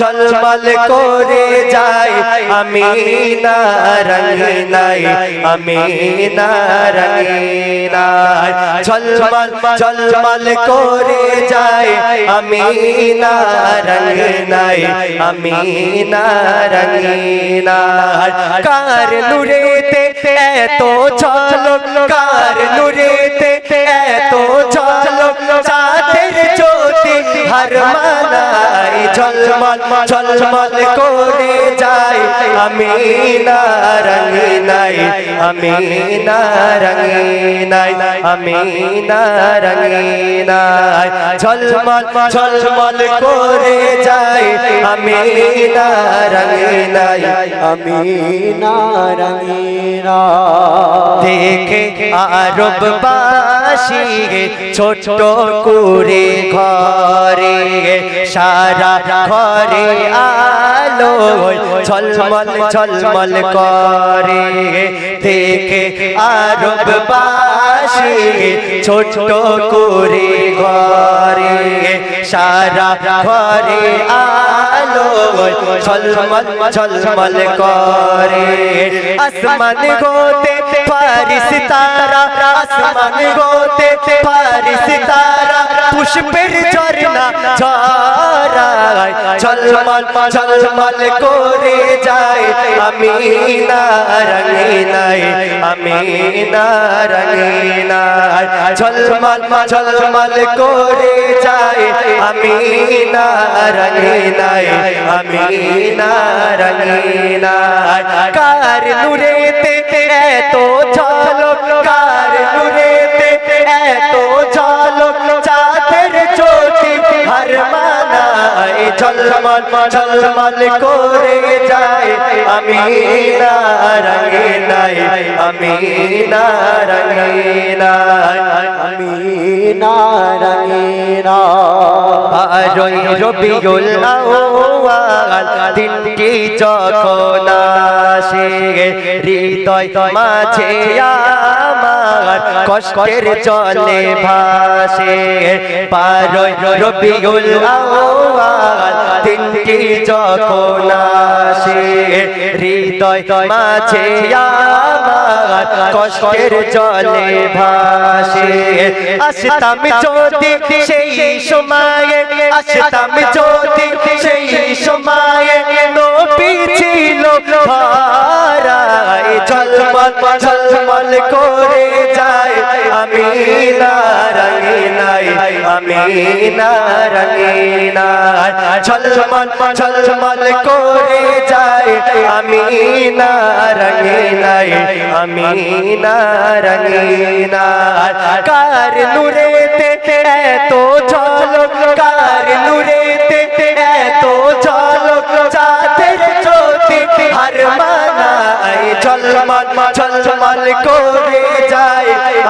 ঝলমল করে যাই। আমি না রঙিনাই আমি না রঙিনাই ঝলমল ঝলমল করে যাই। আমি না রঙিনাই আমি না রঙিনাই কার নুরেতে হর মানাই ঝলমল ঝলমল করে যাই আমি না রঙিনাই আমি না রঙিনাই আমি না রঙিনাই ঝলমল ঝলমল করে যাই আমি না রঙিনাই আমি না রঙিনা দেখে আরব বাসি ছোট করে ঘরে, সারা ঘরে আলো ঝলমল ঝলমল করে। দেখে আরব বাসি ছোট করে ঘরে, সারা ঘরে আলো ঝলমল ঝলমল করে। আসমান গোতে পারিস তারা, আসমান গোতে পারিস তারা। পুষ্পের ঝলমল ঝলমল করে যায়। আমি রঙিনাই আমি রঙিনাই ঝলমল ঝলমল করে যায়। আমি রঙিনাই আমি কার নুরেতে ঝলমল ঝলমল করে যায়। আমি না রঙিনাই আমি না রঙিনাই আমি না রঙিনা আরই রবিউল আউয়াল দিনটি যখন আসে হৃদয় মাঝে কষ্টের জলে ভাসে পারই রবিউল দিনটি যখন আসে, হৃদয় মাঝে কষ্টের জলে ভাসে। আসতাম যদি সেই সময়ে, আসতাম যদি সেই সময়ে, নবী ছিল রঙিনাই আমি না রঙিনাই ঝলমল ঝলমল করে যায় আমি না রঙিনাই আমি না রঙিনাই কার নুরেতে এত ঝলক, কার নুরেতে এত ঝলক, চাঁদের জ্যোতি হর মানাই ঝলমল ঝলমল করে